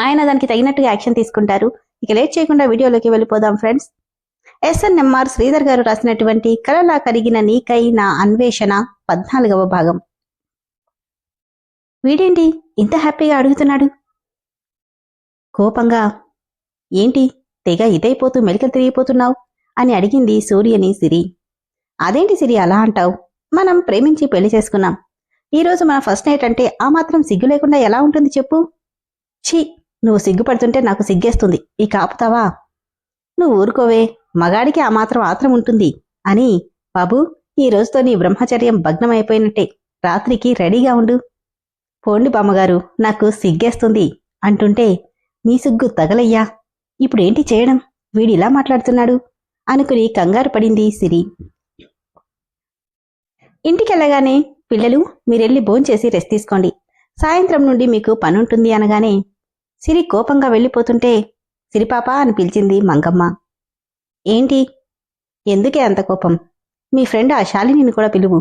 ఆయన దానికి తగినట్టుగా యాక్షన్ తీసుకుంటారు. ఇక లేట్ చేయకుండా వీడియోలోకి వెళ్ళిపోదాం ఫ్రెండ్స్. ఎస్ఎన్ఎంఆర్ శ్రీధర్ గారు రాసినటువంటి కలలా కరిగిన నీకై నా అన్వేషణ పద్నాలుగవ భాగం. వీడేంటి ఇంత హ్యాపీగా అడుగుతున్నాడు? కోపంగా ఏంటి తెగ ఇదైపోతూ మెలికలు తిరిగిపోతున్నావు? అని అడిగింది సూర్యని సిరి. అదేంటి సిరి అలా అంటావు? మనం ప్రేమించి పెళ్ళి చేసుకున్నాం. ఈరోజు మన ఫస్ట్ నైట్ అంటే ఆ మాత్రం సిగ్గు లేకుండా ఎలా ఉంటుంది చెప్పు? ఛీ నువ్వు సిగ్గుపడుతుంటే నాకు సిగ్గేస్తుంది. ఇక ఆపుతావా నువ్వు ఊరుకోవే. మగాడికి ఆ మాత్రం ఆత్రం ఉంటుంది అని బాబు ఈ రోజుతో నీ బ్రహ్మచర్యం భగ్నమైపోయినట్టే. రాత్రికి రెడీగా ఉండు. పోండి బామ్మగారు నాకు సిగ్గేస్తుంది అంటుంటే నీ సిగ్గు తగలయ్యా. ఇప్పుడేంటి చేయడం? వీడిలా మాట్లాడుతున్నాడు. అనుకుని కంగారు పడింది సిరి. ఇంటికెళ్ళగానే పిల్లలు మీరెళ్ళి భోంచేసి రెస్ట్ తీసుకోండి. సాయంత్రం నుండి మీకు పనుంటుంది అనగానే సిరి కోపంగా వెళ్ళిపోతుంటే సిరిపాప అని పిలిచింది మంగమ్మ. ఏంటి? ఎందుకే అంత కోపం? మీ ఫ్రెండ్ ఆ శాలినిని కూడా పిలువు.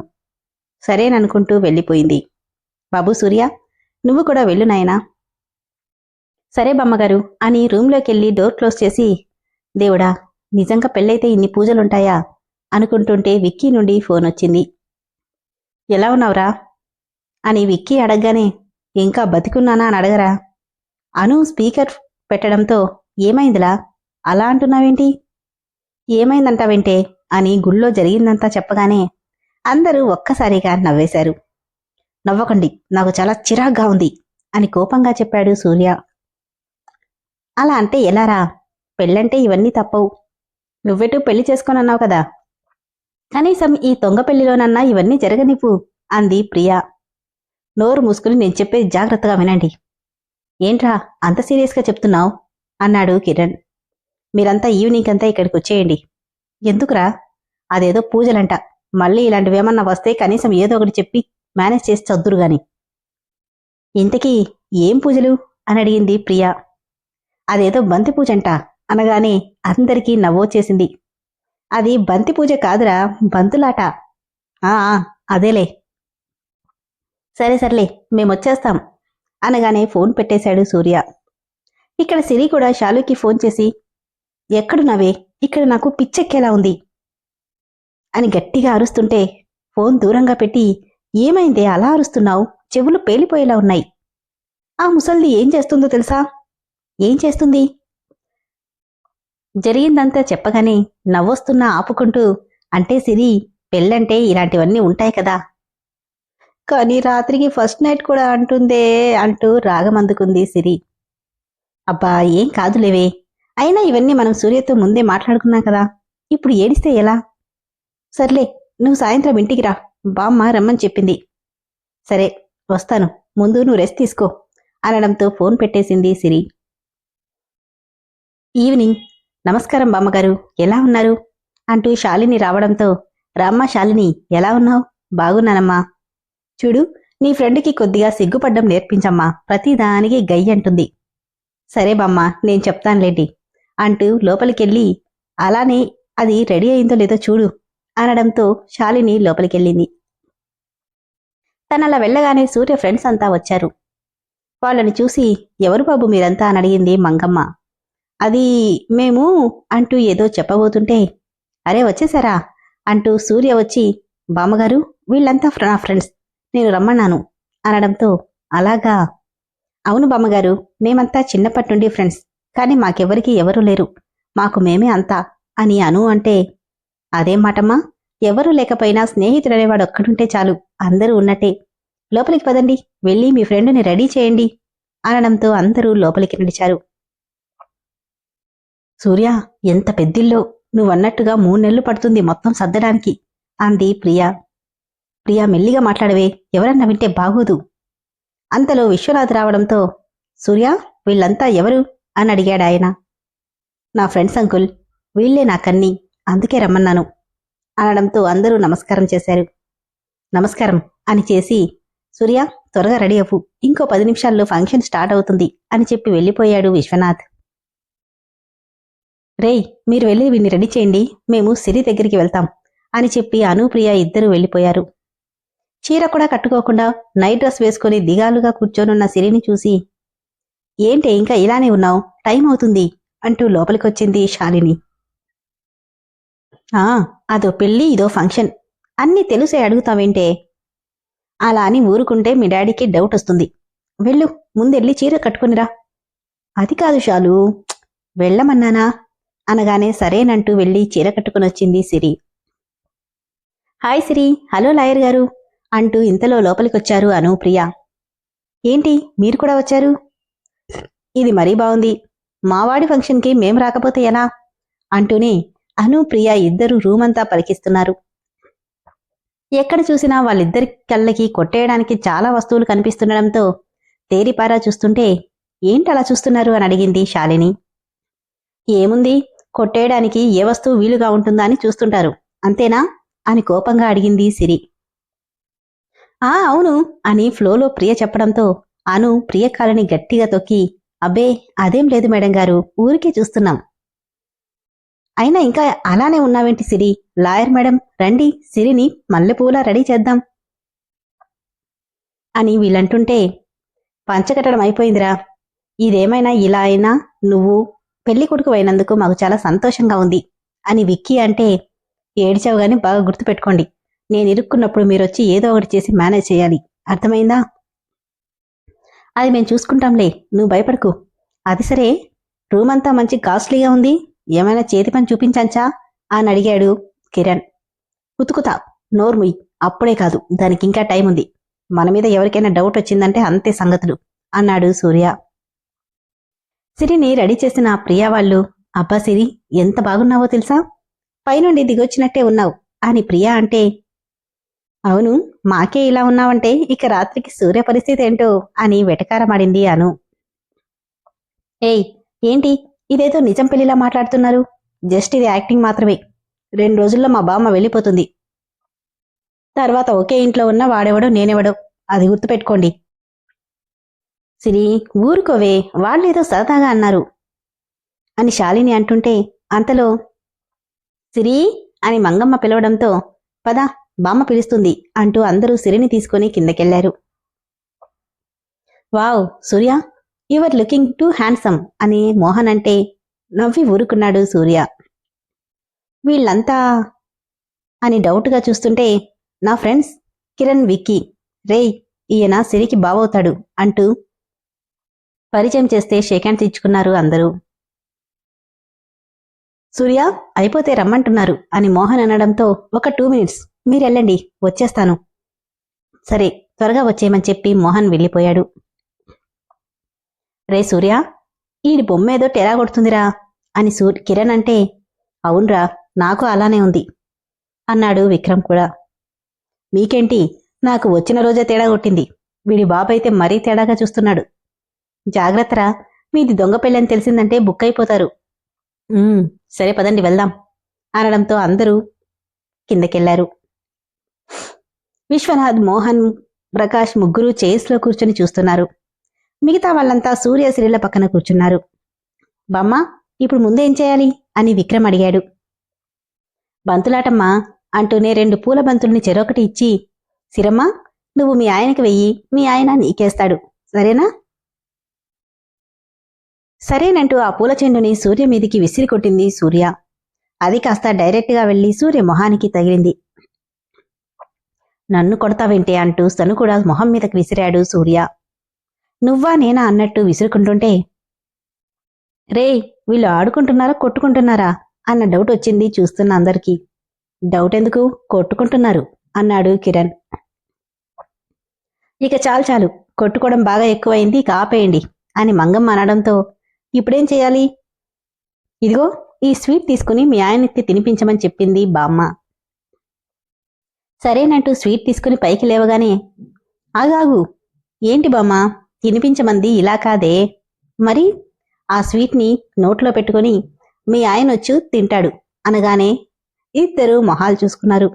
సరేననుకుంటూ వెళ్ళిపోయింది. బాబు సూర్య నువ్వు కూడా వెళ్ళు నాయనా. సరే బమ్మగారు అని రూమ్లోకెళ్ళి డోర్ క్లోజ్ చేసి దేవుడా నిజంగా పెళ్ళైతే ఇన్ని పూజలుంటాయా? అనుకుంటుంటే విక్కీ నుండి ఫోన్ వచ్చింది. ఎలా ఉన్నావురా? అని విక్కీ అడగగానే ఇంకా బతికున్నానా? అని అడగరా? అను స్పీకర్ పెట్టడంతో ఏమైందిలా? అలా అంటున్నావేంటి? ఏమైందంటావేంటే? అని గుళ్ళో జరిగిందంతా చెప్పగానే అందరూ ఒక్కసారిగా నవ్వేశారు. నవ్వకండి నాకు చాలా చిరాగ్గా ఉంది అని కోపంగా చెప్పాడు సూర్య. అలా అంటే ఎలారా? పెళ్ళంటే ఇవన్నీ తప్పవు. నువ్వెటూ పెళ్ళి చేసుకోనన్నావు కదా? కనీసం ఈ తొంగ పెళ్ళిలోనన్నా ఇవన్నీ జరగనివ్వు అంది ప్రియా. నోరు మూసుకుని నేను చెప్పేది జాగ్రత్తగా వినండి. ఏంట్రా అంత సీరియస్గా చెప్తున్నావు? అన్నాడు కిరణ్. మీరంతా ఈవినింగ్ అంతా ఇక్కడికి వచ్చేయండి ఎందుకురా? అదేదో పూజలంట. మళ్ళీ ఇలాంటివేమన్నా వస్తే కనీసం ఏదో ఒకటి చెప్పి మేనేజ్ చేసి చద్దురు గాని. ఇంతకీ ఏం పూజలు? అని అడిగింది ప్రియా. అదేదో బంతి పూజంట అనగానే అందరికీ నవ్వొచ్చేసింది అది బంతి పూజ కాదురా బంతులాట. ఆ ఆ, అదేలే. సరే సర్లే మేమొచ్చేస్తాం. అనగానే ఫోన్ పెట్టేశాడు సూర్య. ఇక్కడ సిరి కూడా షాలుకి ఫోన్ చేసి ఎక్కడున్నావే ఇక్కడ నాకు పిచ్చెక్కేలా ఉంది. అని గట్టిగా అరుస్తుంటే ఫోన్ దూరంగా పెట్టి ఏమైందే? అలా అరుస్తున్నావు? చెవులు పేలిపోయేలా ఉన్నాయి. ఆ ముసల్ది ఏం చేస్తుందో తెలుసా? ఏం చేస్తుంది? జరిగిందంతా చెప్పగానే నవ్వొస్తున్నా ఆపుకుంటూ అంటే సిరి పెళ్ళంటే ఇలాంటివన్నీ ఉంటాయి కదా? కానీ రాత్రికి ఫస్ట్ నైట్ కూడా అంటుందే అంటూ రాగమందుకుంది సిరి. అబ్బా ఏం కాదులేవే. అయినా ఇవన్నీ మనం సూర్యతో ముందే మాట్లాడుకున్నాం కదా. ఇప్పుడు ఏడిస్తే ఎలా? సర్లే నువ్వు సాయంత్రం ఇంటికి రా. బామ్మ రమ్మని చెప్పింది. సరే వస్తాను. ముందు నువ్వు రెస్ట్ తీసుకో అనడంతో ఫోన్ పెట్టేసింది సిరి. ఈవినింగ్. నమస్కారం బామ్మగారు. ఎలా ఉన్నారు? అంటూ శాలిని రావడంతో రామ్మ శాలిని ఎలా ఉన్నావు? బాగున్నానమ్మా. చూడు నీ ఫ్రెండ్కి కొద్దిగా సిగ్గుపడ్డం నేర్పించమ్మా. ప్రతిదానికి గయ్యంటుంది సరే బామ్మ నేను చెప్తానులేండి. అంటూ లోపలికెళ్ళి అలానే అది రెడీ అయిందో లేదో చూడు అనడంతో శాలిని లోపలికెళ్ళింది. తనలా వెళ్ళగానే సూర్య ఫ్రెండ్స్ అంతా వచ్చారు. వాళ్ళని చూసి ఎవరు బాబు మీరంతా అని అడిగింది మంగమ్మ. అది మేము అంటూ ఏదో చెప్పబోతుంటే అరే వచ్చేసారా? అంటూ సూర్య వచ్చి బామ్మగారు వీళ్ళంతా నా ఫ్రెండ్స్. నేను రమ్మన్నాను అనడంతో అలాగా? అవును బామ్మగారు మేమంతా చిన్నప్పటి నుండి ఫ్రెండ్స్ కానీ మాకెవరికి ఎవరూ లేరు. మాకు మేమే అంతా అని అను అంటే అదే మాటమ్మా? ఎవరూ లేకపోయినా స్నేహితుడనేవాడు ఒక్కడుంటే చాలు అందరూ ఉన్నట్టే. లోపలికి పదండి వెళ్ళి మీ ఫ్రెండ్ని రెడీ చేయండి అనడంతో అందరూ లోపలికి నడిచారు. సూర్య ఎంత పెద్దిల్లో నువ్వన్నట్టుగా మూడు నెలలు పడుతుంది మొత్తం సర్దడానికి అంది ప్రియా. ప్రియా మెల్లిగా మాట్లాడవే. ఎవరన్నా వింటే బాగోదు. అంతలో విశ్వనాథ్ రావడంతో సూర్య వీళ్ళంతా ఎవరు? అని అడిగాడు ఆయన. నా ఫ్రెండ్స్ అంకుల్ వీళ్ళే నా కన్ని అందుకే రమ్మన్నాను అనడంతో అందరూ నమస్కారం చేశారు. నమస్కారం అని చేసి సూర్య త్వరగా రెడీ అవ్వు. ఇంకో పది నిమిషాల్లో ఫంక్షన్ స్టార్ట్ అవుతుంది అని చెప్పి వెళ్ళిపోయాడు విశ్వనాథ్. రేయ్ మీరు వెళ్ళి వీడిని రెడీ చేయండి. మేము సిరి దగ్గరికి వెళ్తాం అని చెప్పి అనుప్రియ ఇద్దరూ వెళ్ళిపోయారు. చీర కూడా కట్టుకోకుండా నైట్ డ్రెస్ వేసుకుని దిగాలుగా కూర్చొనున్న సిరిని చూసి ఏంటి ఇంకా ఇలానే ఉన్నావు? టైం అవుతుంది అంటూ లోపలికొచ్చింది శాలిని. ఆ అదో పెళ్ళి ఇదో ఫంక్షన్. అన్నీ తెలిసే అడుగుతావేంటే? అలా అని ఊరుకుంటే మీ డాడీకి డౌట్ వస్తుంది. వెళ్ళు ముందెళ్ళి చీర కట్టుకునిరా అది కాదు షాలు వెళ్ళమన్నానా? అనగానే సరేనంటూ వెళ్ళి చీర కట్టుకుని వచ్చింది Siri. Hi Siri hello lawyer గారు. అంటూ ఇంతలో లోపలికొచ్చారు అనుప్రియ ఏంటి? మీరు కూడా వచ్చారు? ఇది మరీ బాగుంది మావాడి ఫంక్షన్కి మేం రాకపోతే ఎలా? అంటూనే అనుప్రియ ఇద్దరు రూమంతా పలికిస్తున్నారు. ఎక్కడ చూసినా వాళ్ళిద్దరి కళ్ళకి కొట్టేయడానికి చాలా వస్తువులు కనిపిస్తుండడంతో తేరిపారా చూస్తుంటే ఏంటి అలా చూస్తున్నారు? అని అడిగింది శాలిని. ఏముంది? కొట్టేయడానికి ఏ వస్తువు వీలుగా ఉంటుందా? అని చూస్తుంటారు. అంతేనా? అని కోపంగా అడిగింది సిరి. ఆ అవును. అని ఫ్లోలో ప్రియ చెప్పడంతో అను ప్రియ కాలని గట్టిగా తొక్కి అబ్బే అదేం లేదు మేడం గారు ఊరికే చూస్తున్నాం. అయినా ఇంకా అలానే ఉన్నావేంటి సిరి? లాయర్ మేడం రండి సిరిని మల్లెపూలా రెడీ చేద్దాం. అని వీళ్ళంటుంటే పంచకట్టడం అయిపోయిందిరా. ఇదేమైనా ఇలా అయినా నువ్వు పెళ్ళి కొడుకు అయినందుకు మాకు చాలా సంతోషంగా ఉంది అని విక్కీ అంటే ఏడిచావు గాని బాగా గుర్తుపెట్టుకోండి. నేను ఇరుక్కున్నప్పుడు మీరొచ్చి ఏదో ఒకటి చేసి మేనేజ్ చేయాలి. అర్థమైందా? అది మేము చూసుకుంటాంలే. నువ్వు భయపడకు. అది సరే. రూమ్ అంతా మంచి కాస్ట్లీగా ఉంది. ఏమైనా చేతి పని చూపించంచా? అని అడిగాడు కిరణ్. ఉతుకుతా. నోర్ముయ్ అప్పుడే కాదు. దానికి ఇంకా టైం ఉంది మన మీద ఎవరికైనా డౌట్ వచ్చిందంటే అంతే సంగతులు. అన్నాడు సూర్య. సిరిని రెడీ చేసిన ఆ ప్రియా వాళ్ళు అబ్బా సిరి ఎంత బాగున్నావో తెలుసా? పైనుండి దిగొచ్చినట్టే ఉన్నావు అని ప్రియా అంటే అవును మాకే ఇలా ఉన్నావంటే ఇక రాత్రికి సూర్య పరిస్థితి ఏంటో అని వెటకారమాడింది అను. ఏయ్ ఏంటి? ఇదేదో నిజం పెళ్ళిలా మాట్లాడుతున్నారు. జస్ట్ ఇది యాక్టింగ్ మాత్రమే. రెండు రోజుల్లో మా బామ్మ వెళ్ళిపోతుంది. తర్వాత ఒకే ఇంట్లో ఉన్న వాడెవడో నేనెవడో అది గుర్తుపెట్టుకోండి. సిరి ఊరుకోవే వాళ్ళేదో సరదాగా అన్నారు. అని శాలిని అంటుంటే అంతలో సిరి అని మంగమ్మ పిలవడంతో పద బామ్మ పిలుస్తుంది అంటూ అందరూ సిరిని తీసుకుని కిందకెళ్ళారు. Wow Surya you're looking too handsome అని మోహన్ అంటే నవ్వి ఊరుకున్నాడు సూర్య. వీళ్ళంతా అని డౌట్గా చూస్తుంటే నా ఫ్రెండ్స్ కిరణ్ విక్కీ రేయ్ ఈయన సిరికి బావవుతాడు అంటూ పరిచయం చేస్తే షేక్ హ్యాండ్ తెచ్చుకున్నారు అందరూ. సూర్య అయిపోతే రమ్మంటున్నారు అని మోహన్ అనడంతో ఒక టూ మినిట్స్ మీరెళ్ళండి వచ్చేస్తాను. సరే త్వరగా వచ్చేయమని చెప్పి మోహన్ వెళ్ళిపోయాడు. రే సూర్య ఈడి బొమ్మ ఏదో టెరా కొడుతుందిరా అని సూ కిరణ్ అంటే అవునరా నాకు అలానే ఉంది అన్నాడు విక్రమ్ కూడా. మీకేంటి నాకు వచ్చిన రోజే తేడా కొట్టింది వీడి బాబైతే మరీ తేడాగా చూస్తున్నాడు. జాగ్రత్తరా మీది దొంగ పెళ్ళని తెలిసిందంటే బుక్ అయిపోతారు సరే పదండి వెళ్దాం అనడంతో అందరూ కిందకెళ్ళారు. విశ్వనాథ్ మోహన్ ప్రకాష్ ముగ్గురు చైర్స్లో కూర్చొని చూస్తున్నారు. మిగతా వాళ్ళంతా సూర్య సిరిల పక్కన కూర్చున్నారు. బమ్మ ఇప్పుడు ముందేం చేయాలి? అని విక్రమ్ అడిగాడు. బంతులాటమ్మా అంటూనే రెండు పూల బంతుల్ని చెరొకటి ఇచ్చి సిరమ్మ నువ్వు మీ ఆయనకి వెయ్యి మీ ఆయన నీకేస్తాడు. సరేనా? సరేనంటూ ఆ పూల చెండుని సూర్య మీదికి విసిరి కొట్టింది సూర్య. అది కాస్త డైరెక్ట్గా వెళ్ళి సూర్య మొహానికి తగిలింది. నన్ను కొడతావేంటే అంటూ సను కూడా మొహం మీదకి విసిరాడు సూర్య. నువ్వా నేనా అన్నట్టు విసురుకుంటుంటే రే వీళ్ళు ఆడుకుంటున్నారా కొట్టుకుంటున్నారా? అన్న డౌట్ వచ్చింది చూస్తున్న అందరికీ. డౌట్ ఎందుకు? కొట్టుకుంటున్నారు అన్నాడు కిరణ్. ఇక చాలు చాలు కొట్టుకోవడం బాగా ఎక్కువైంది ఇక ఆపేయండి అని మంగమ్మ అనడంతో ఇప్పుడేం చేయాలి? ఇదిగో ఈ స్వీట్ తీసుకుని మీ ఆయనెత్తి తినిపించమని చెప్పింది బామ్మ. సరేనంటూ స్వీట్ తీసుకుని పైకి లేవగానే ఆగాగు ఏంటి బామ్మ తినిపించమంది ఇలా కాదే? మరి? ఆ స్వీట్ని నోట్లో పెట్టుకొని మీ ఆయన వచ్చి తింటాడు అనగానే ఇద్దరు మొహాలు చూసుకున్నారు.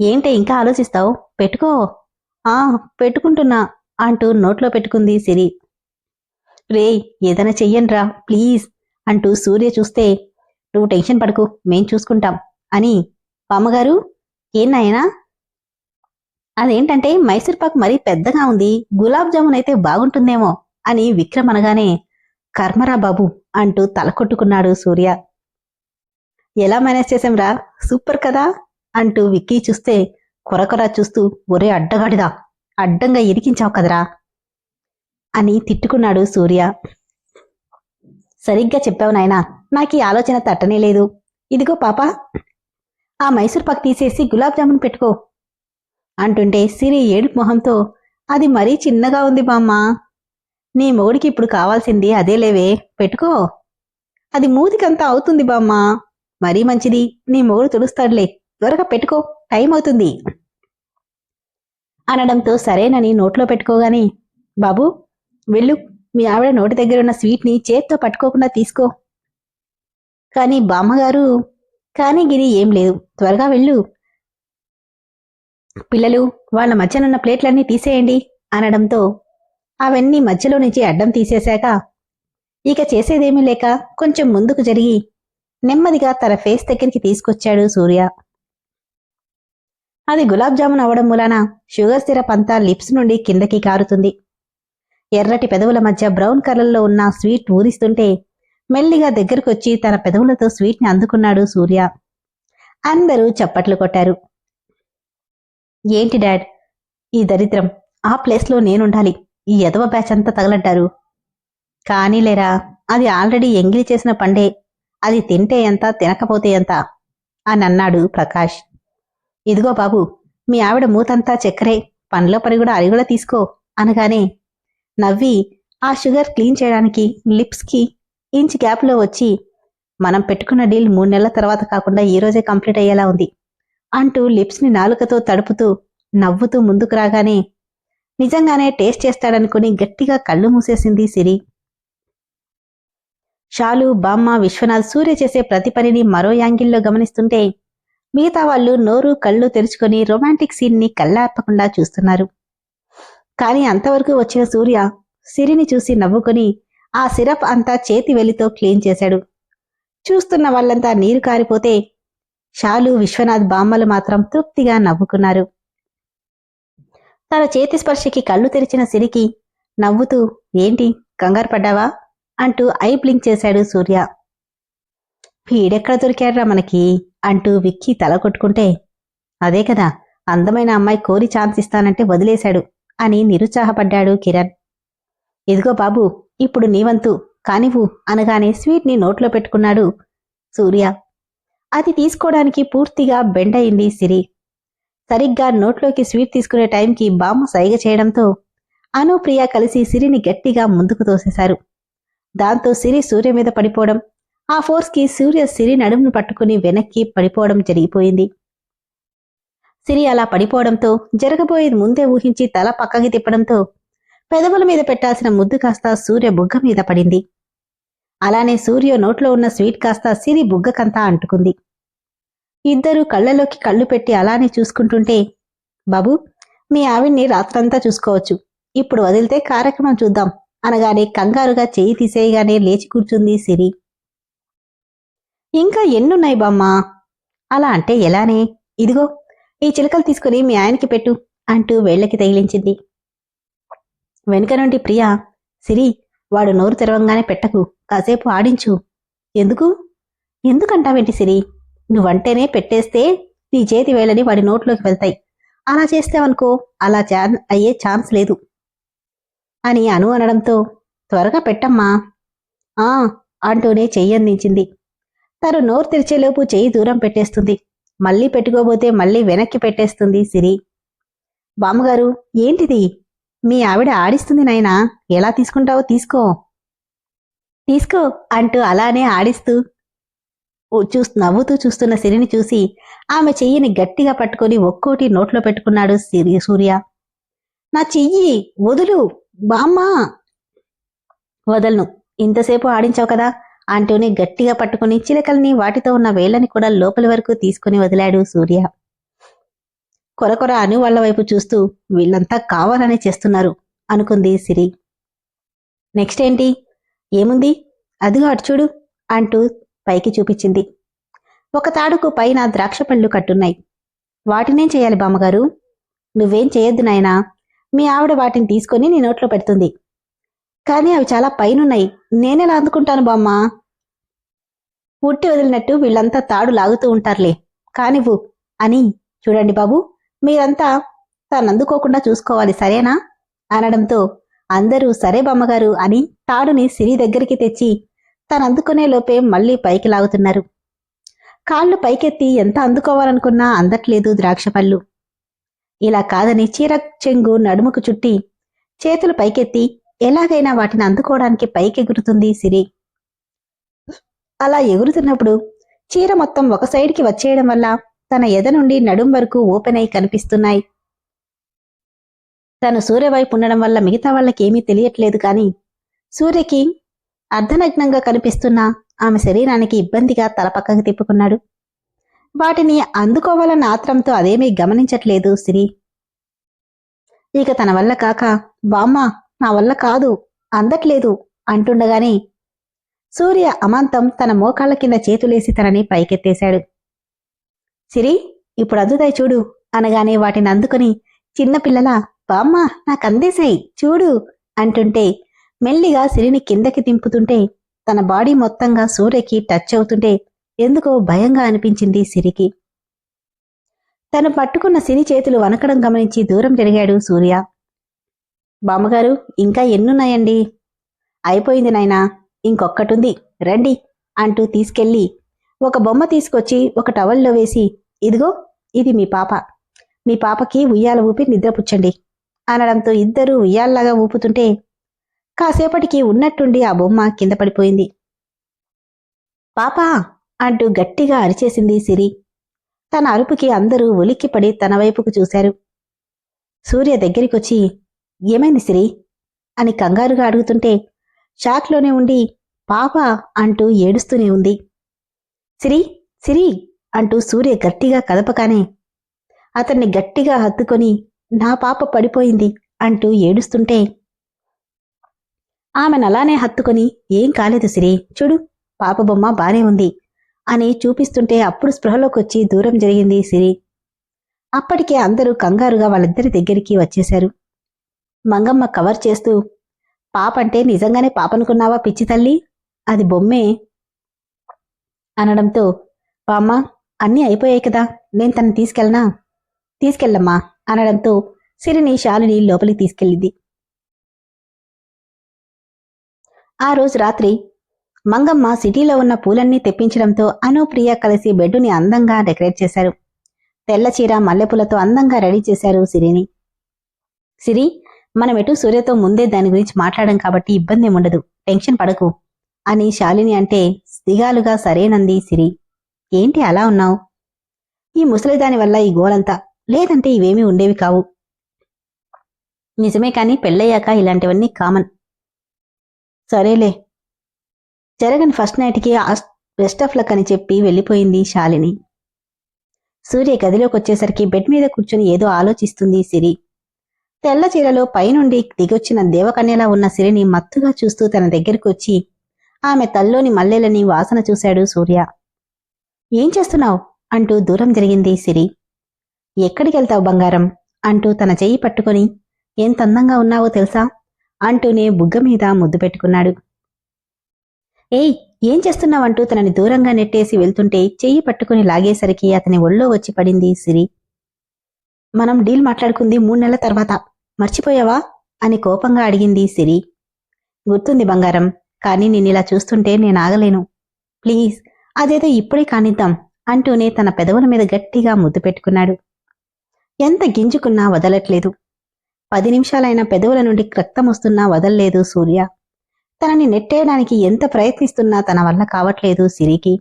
ఏంటే ఇంకా ఆలోచిస్తావు? పెట్టుకో. ఆ పెట్టుకుంటున్నా అంటూ నోట్లో పెట్టుకుంది సిరి. రే ఏదైనా చెయ్యండ్రా ప్లీజ్ అంటూ సూర్య చూస్తే నువ్వు టెన్షన్ పడకు మేం చూసుకుంటాం అని. బామ్మగారు ఏం నాయనా అదేంటంటే మైసూర్ పాక్ మరీ పెద్దగా ఉంది గులాబ్ జామున్ అయితే బాగుంటుందేమో అని విక్రమ్ అనగానే కర్మరా బాబు అంటూ తల కొట్టుకున్నాడు సూర్య. ఎలా మేనేజ్ చేసాంరా సూపర్ కదా? అంటూ విక్కీ చూస్తే కొరకొర చూస్తూ ఒరే అడ్డగాడిదా అడ్డంగా ఇరికించావు కదరా అని తిట్టుకున్నాడు సూర్య. సరిగ్గా చెప్పావు నాయనా నాకు ఈ ఆలోచన తట్టనే లేదు. ఇదిగో పాప ఆ మైసూర్ పాక్ తీసేసి గులాబ్ జామున్ పెట్టుకో అంటుంటే సిరి ఏడుపు మొహంతో అది మరీ చిన్నగా ఉంది బామ్మ. నీ మొగుడికి ఇప్పుడు కావాల్సింది అదే లేవే పెట్టుకో. అది మూతికంతా అవుతుంది బామ్మ. మరీ మంచిది నీ మొగుడు తుడుస్తాడులే త్వరగా పెట్టుకో టైం అవుతుంది. అనడంతో సరేనని నోట్లో పెట్టుకోగాని బాబు వెళ్ళు మీ ఆవిడ నోటి దగ్గర ఉన్న స్వీట్ని చేత్తో పట్టుకోకుండా తీసుకో. కానీ బామ్మగారు కానీ గిరి ఏం లేదు. త్వరగా వెళ్ళు. పిల్లలు వాళ్ళ మధ్యనున్న ప్లేట్లన్నీ తీసేయండి అనడంతో అవన్నీ మధ్యలో నుంచి అడ్డం తీసేశాక ఇక చేసేదేమీ లేక కొంచెం ముందుకు జరిగి నెమ్మదిగా తన ఫేస్ దగ్గరికి తీసుకొచ్చాడు సూర్య. అది గులాబ్ జామున్ అవడం మూలాన షుగర్ సిరప్ అంతా లిప్స్ నుండి కిందకి కారుతుంది. ఎర్రటి పెదవుల మధ్య బ్రౌన్ కలర్లో ఉన్న స్వీట్ ఊరిస్తుంటే మెల్లిగా దగ్గరకొచ్చి తన పెదవులతో స్వీట్ని అందుకున్నాడు సూర్య. అందరూ చప్పట్లు కొట్టారు. ఏంటి డాడ్? ఈ దరిద్రం. ఆ ప్లేస్లో నేనుండాలి. ఈ ఎదవ బ్యాచ్ అంతా తగలంటారు. కానీలేరా అది ఆల్రెడీ ఎంగిలి చేసిన పండే. అది తింటే ఎంత తినకపోతే ఎంత? అని అన్నాడు ప్రకాష్. ఇదిగో బాబు మీ ఆవిడ మూతంతా చక్కెరే. పండ్ల పని కూడా అది కూడా తీసుకో అనగానే నవ్వి ఆ షుగర్ క్లీన్ చేయడానికి లిప్స్కి ఇంచ్ గ్యాప్లో వచ్చి మనం పెట్టుకున్న డీల్ మూడు నెలల తర్వాత కాకుండా ఈ రోజే కంప్లీట్ అయ్యేలా ఉంది అంటూ లిప్స్ని నాలుకతో తడుపుతూ నవ్వుతూ ముందుకు రాగానే నిజంగానే టేస్ట్ చేస్తాడనుకుని గట్టిగా కళ్ళు మూసేసింది సిరి. షాలు బామ్మ విశ్వనాథ్ సూర్య చేసే ప్రతి పనిని మరో యాంగిల్లో గమనిస్తుంటే మిగతా వాళ్ళు నోరు కళ్ళు తెరుచుకొని రొమాంటిక్ సీన్ని కళ్ళార్పకుండా చూస్తున్నారు. కానీ అంతవరకు వచ్చిన సూర్య సిరిని చూసి నవ్వుకొని ఆ సిరప్ అంతా చేతి వెలితో క్లీన్ చేశాడు. చూస్తున్న వాళ్ళంతా నీరు కారిపోతే షాలు విశ్వనాథ్ బామ్మలు మాత్రం తృప్తిగా నవ్వుకున్నారు. తన చేతి స్పర్శకి కళ్ళు తెరిచిన సిరికి నవ్వుతూ ఏంటి కంగారు పడ్డావా? అంటూ ఐ బ్లింక్ చేశాడు సూర్య. వీడెక్కడ దొరికాడ్రా మనకి? అంటూ విక్కీ తల కొట్టుకుంటే అదే కదా అందమైన అమ్మాయి కోరి ఛాన్స్ ఇస్తానంటే వదిలేశాడు అని నిరుత్సాహపడ్డాడు కిరణ్. ఇదిగో బాబు ఇప్పుడు నీవంతు కానివ్వు అనగానే స్వీట్ని నోట్లో పెట్టుకున్నాడు సూర్య. అది తీసుకోవడానికి పూర్తిగా బెండయింది సిరి. సరిగ్గా నోట్లోకి స్వీట్ తీసుకునే టైంకి బామ్మ సైగ చేయడంతో అనుప్రియ కలిసి సిరిని గట్టిగా ముందుకు తోసేశారు. దాంతో సిరి సూర్య మీద పడిపోవడం ఆ ఫోర్స్కి సూర్య సిరి నడుమును పట్టుకుని వెనక్కి పడిపోవడం జరిగిపోయింది. సిరి అలా పడిపోవడంతో జరగబోయేది ముందే ఊహించి తల పక్కకి తిప్పడంతో పెదవుల మీద పెట్టాల్సిన ముద్దు కాస్త సూర్య బుగ్గ మీద పడింది. అలానే సూర్య నోట్లో ఉన్న స్వీట్ కాస్త సిరి బుగ్గకంతా అంటుకుంది. ఇద్దరూ కళ్ళలోకి కళ్ళు పెట్టి అలానే చూసుకుంటుంటే బాబు మీ ఆవిడ్ని రాత్రంతా చూసుకోవచ్చు. ఇప్పుడు వదిలితే కార్యక్రమం చూద్దాం అనగానే కంగారుగా చేయి తీసేయగానే లేచి కూర్చుంది సిరి. ఇంకా ఎన్నున్నాయి బామ్మా? అలా అంటే ఎలానే? ఇదిగో ఈ చిలకలు తీసుకుని మీ ఆయనకి పెట్టు అంటూ వేళ్ళకి తగిలించింది. వెనుక నుండి ప్రియా సిరి వాడు నోరు తెరవంగానే పెట్టకు కాసేపు ఆడించు. ఎందుకు? ఎందుకంటావేంటి సిరి? నువ్వంటేనే పెట్టేస్తే నీ చేతి వేలని వాడి నోట్లోకి వెళ్తాయి. అలా చేస్తావనుకో అలా చా అయ్యే ఛాన్స్ లేదు. అని అను అనడంతో త్వరగా పెట్టమ్మా. ఆ అంటూనే చెయ్యి అందించింది. తను నోరు తెరిచేలోపు చెయ్యి దూరం పెట్టేస్తుంది. మళ్ళీ పెట్టుకోబోతే మళ్ళీ వెనక్కి పెట్టేస్తుంది సిరి. బామ్మగారు ఏంటిది? మీ ఆవిడ ఆడిస్తుంది నాయనా. ఎలా తీసుకుంటావో తీసుకో. తీసుకో అంటూ అలానే ఆడిస్తూ చూస్తూ నవ్వుతూ చూస్తున్న సిరిని చూసి ఆమె చెయ్యిని గట్టిగా పట్టుకొని ఒక్కోటి నోట్లో పెట్టుకున్నాడు సిరి సూర్య. నా చెయ్యి వదులు బామ్మా. వదలను. ఇంతసేపు ఆడించావు కదా అంటూనే గట్టిగా పట్టుకుని చిలకల్ని వాటితో ఉన్న వేళ్ళని కూడా లోపలి వరకు తీసుకుని వదిలాడు సూర్య. కొరకొర అను వాళ్ళ వైపు చూస్తూ వీళ్ళంతా కావాలనే చేస్తున్నారు అనుకుంది సిరి. నెక్స్ట్ ఏంటి? ఏముంది? అదిగో అటు చూడు అంటూ పైకి చూపించింది. ఒక తాడుకు పైన ద్రాక్ష పళ్ళు కట్టున్నాయి. వాటినేం చేయాలి బామ్మగారు? నువ్వేం చేయొద్దు నాయనా. మీ ఆవిడ వాటిని తీసుకొని నీ నోట్లో పెడుతుంది. కానీ అవి చాలా పైనున్నాయి. నేనెలా అందుకుంటాను బామ్మ? ఉట్టి వదిలినట్టు వీళ్ళంతా తాడు లాగుతూ ఉంటారులే. కానివ్వు అని చూడండి బాబు. మీరంతా తను అందుకోకుండా చూసుకోవాలి సరేనా? అనడంతో అందరూ సరే బామ్మగారు అని తాడుని సిరి దగ్గరికి తెచ్చి తను అందుకునే లోపే మళ్ళీ పైకి లాగుతున్నారు. కాళ్ళు పైకెత్తి ఎంత అందుకోవాలనుకున్నా అందట్లేదు ద్రాక్ష పళ్ళు ఇలా కాదని చీర చెంగు నడుముకు చుట్టి చేతులు పైకెత్తి ఎలాగైనా వాటిని అందుకోవడానికి పైకెగురుతుంది సిరి. అలా ఎగురుతున్నప్పుడు చీర మొత్తం ఒక సైడ్కి వచ్చేయడం వల్ల తన ఎద నుండి నడుం వరకు ఓపెన్ అయి కనిపిస్తున్నాయి. తను సూర్య వైపు ఉండడం వల్ల మిగతా వాళ్ళకేమీ తెలియట్లేదు కానీ సూర్యకి అర్ధనగ్నంగా కనిపిస్తున్న ఆమె శరీరానికి ఇబ్బందిగా తల పక్కకు తిప్పుకున్నాడు. వాటిని అందుకోవాలన్న ఆత్రంతో అదేమీ గమనించట్లేదు సిరి. ఇక తన వల్ల కాక బామ్మ నా వల్ల కాదు అందట్లేదు అంటుండగానే సూర్య అమాంతం తన మోకాళ్ళ కింద చేతులేసి తనని పైకెత్తేశాడు. సిరి ఇప్పుడు అందుతాయి చూడు అనగానే వాటిని అందుకుని చిన్నపిల్లల బామ్మ నాకందేశాయి చూడు అంటుంటే మెల్లిగా సిరిని కిందకి దింపుతుంటే తన బాడీ మొత్తంగా సూర్యకి టచ్ అవుతుంటే ఎందుకో భయంగా అనిపించింది సిరికి. తను పట్టుకున్న సిరి చేతులు వనకడం గమనించి దూరం జరిగాడు సూర్య. బామ్మగారు ఇంకా ఎన్నున్నాయండి? అయిపోయింది నాయనా ఇంకొక్కటుంది రండి అంటూ తీసుకెళ్ళి ఒక బొమ్మ తీసుకొచ్చి ఒక టవల్లో వేసి ఇదిగో ఇది మీ పాప. మీ పాపకి ఉయ్యాల ఊపి నిద్రపుచ్చండి. అనడంతో ఇద్దరూ ఉయ్యాల్లాగా ఊపుతుంటే కాసేపటికి ఉన్నట్టుండి ఆ బొమ్మ కింద పడిపోయింది. పాపా అంటూ గట్టిగా అరిచేసింది సిరి. తన అరుపుకి అందరూ ఉలిక్కిపడి తన వైపుకు చూశారు. సూర్య దగ్గరికొచ్చి ఏమైంది సిరి? అని కంగారుగా అడుగుతుంటే షాక్లోనే ఉండి పాప అంటూ ఏడుస్తూనే ఉంది. సిరి సిరి! అంటూ సూర్య గట్టిగా కదపకానే అతన్ని గట్టిగా హత్తుకొని నా పాప పడిపోయింది అంటూ ఏడుస్తుంటే ఆమెను అలానే హత్తుకొని ఏం కాలేదు సిరి చూడు పాప బొమ్మ బానే ఉంది అని చూపిస్తుంటే అప్పుడు స్పృహలోకొచ్చి దూరం జరిగింది సిరి. అప్పటికే అందరూ కంగారుగా వాళ్ళిద్దరి దగ్గరికి వచ్చేశారు. మంగమ్మ కవర్ చేస్తూ పాపంటే నిజంగానే పాపనుకున్నావా పిచ్చి తల్లి? అది బొమ్మే అనడంతో బామ్మ అన్నీ అయిపోయాయి కదా. నేను తను తీసుకెళ్ళనా? తీసుకెళ్ళమ్మా అనడంతో సిరిని శాలిని లోపలికి తీసుకెళ్ళింది. ఆ రోజు రాత్రి మంగమ్మ సిటీలో ఉన్న పూలన్నీ తెప్పించడంతో అనుప్రియ కలిసి బెడ్డుని అందంగా డెకరేట్ చేశారు. తెల్ల చీర మల్లెపూలతో అందంగా రెడీ చేశారు సిరిని. సిరి మనం ఎటు సూర్యతో ముందే దాని గురించి మాట్లాడడం కాబట్టి ఇబ్బంది ఉండదు టెన్షన్ పడకు అని శాలిని అంటే దిగాలుగా సరేనంది సిరి. ఏంటి అలా ఉన్నావు? ఈ ముసలిదాని వల్ల ఈ గోలంతా లేదంటే ఇవేమీ ఉండేవి కావు. నిజమే కాని పెళ్ళయ్యాక ఇలాంటివన్నీ కామన్. సరేలే. జరగని ఫస్ట్ నైట్కి బెస్ట్ ఆఫ్ లక్ అని చెప్పి వెళ్ళిపోయింది శాలిని. సూర్య గదిలోకి వచ్చేసరికి బెడ్ మీద కూర్చుని ఏదో ఆలోచిస్తుంది సిరి. తెల్ల చీరలో పైనుండి దిగొచ్చిన దేవకన్యలా ఉన్న సిరిని మత్తుగా చూస్తూ తన దగ్గరకు వచ్చి ఆమె తల్లోని మల్లెలని వాసన చూశాడు సూర్య. ఏం చేస్తున్నావు? అంటూ దూరం జరిగింది సిరి. ఎక్కడికెళ్తావు బంగారం? అంటూ తన చెయ్యి పట్టుకొని. ఎంత అందంగా ఉన్నావో తెలుసా? అంటూనే బుగ్గ మీద ముద్దు పెట్టుకున్నాడు. ఏయ్ ఏం చేస్తున్నావంటూ తనని దూరంగా నెట్టేసి వెళ్తుంటే చెయ్యి పట్టుకుని లాగేసరికి అతని ఒళ్ళో వచ్చి పడింది సిరి. మనం డీల్ మాట్లాడుకుంది మూడు నెలల తర్వాత. మర్చిపోయావా? అని కోపంగా అడిగింది సిరి. గుర్తుంది బంగారం కానీ ఇలా చూస్తుంటే నేను ఆగలేను. ప్లీజ్ అదేదో ఇప్పుడే కానిద్దాం అంటూనే తన పెదవుల మీద గట్టిగా ముద్దు పెట్టుకున్నాడు. ఎంత గింజుకున్నా వదలట్లేదు. పది నిమిషాలైన పెదవుల నుండి రక్తం వస్తున్నా వదల్లేదు సూర్య. తనని నెట్టేయడానికి ఎంత ప్రయత్నిస్తున్నా తన వల్ల కావట్లేదు సిరికి.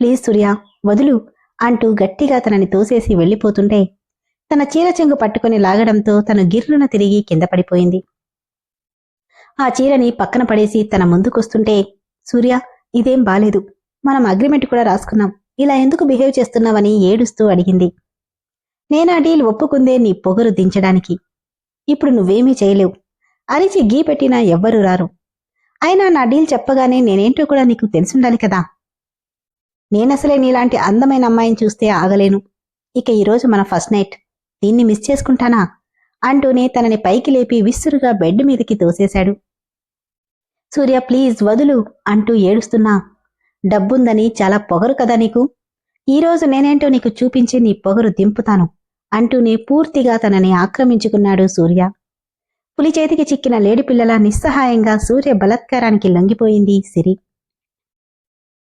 ప్లీజ్ సూర్య వదులు అంటూ గట్టిగా తనని తోసేసి వెళ్ళిపోతుంటే తన చీర చెంగు పట్టుకుని లాగడంతో తను గిర్రున తిరిగి కింద పడిపోయింది. ఆ చీరని పక్కన పడేసి తన ముందుకొస్తుంటే సూర్య ఇదేం బాలేదు. మనం అగ్రిమెంట్ కూడా రాసుకున్నాం. ఇలా ఎందుకు బిహేవ్ చేస్తున్నావని ఏడుస్తూ అడిగింది. నేనా డీల్ ఒప్పుకుందే నీ పొగరు దించడానికి. ఇప్పుడు నువ్వేమీ చేయలేవు. అరిచి గీ పెట్టినా ఎవ్వరూ రారు. అయినా నా డీల్ చెప్పగానే నేనేంటో కూడా నీకు తెలుసుండాలి కదా. నేనసలే నీలాంటి అందమైన అమ్మాయిని చూస్తే ఆగలేను. ఇక ఈరోజు మన ఫస్ట్ నైట్ దీన్ని మిస్ చేసుకుంటానా? అంటూనే తనని పైకి లేపి విసురుగా బెడ్ మీదకి తోసేశాడు. సూర్య ప్లీజ్ వదులు అంటూ ఏడుస్తున్నా. డబ్బుందని చాలా పొగరు కదా నీకు? ఈరోజు నేనేంటో నీకు చూపించి నీ పొగరు దింపుతాను అంటూనే పూర్తిగా తనని ఆక్రమించుకున్నాడు సూర్య. పులి చేతికి చిక్కిన లేడిపిల్లల నిస్సహాయంగా సూర్య బలత్కారానికి లొంగిపోయింది సిరి.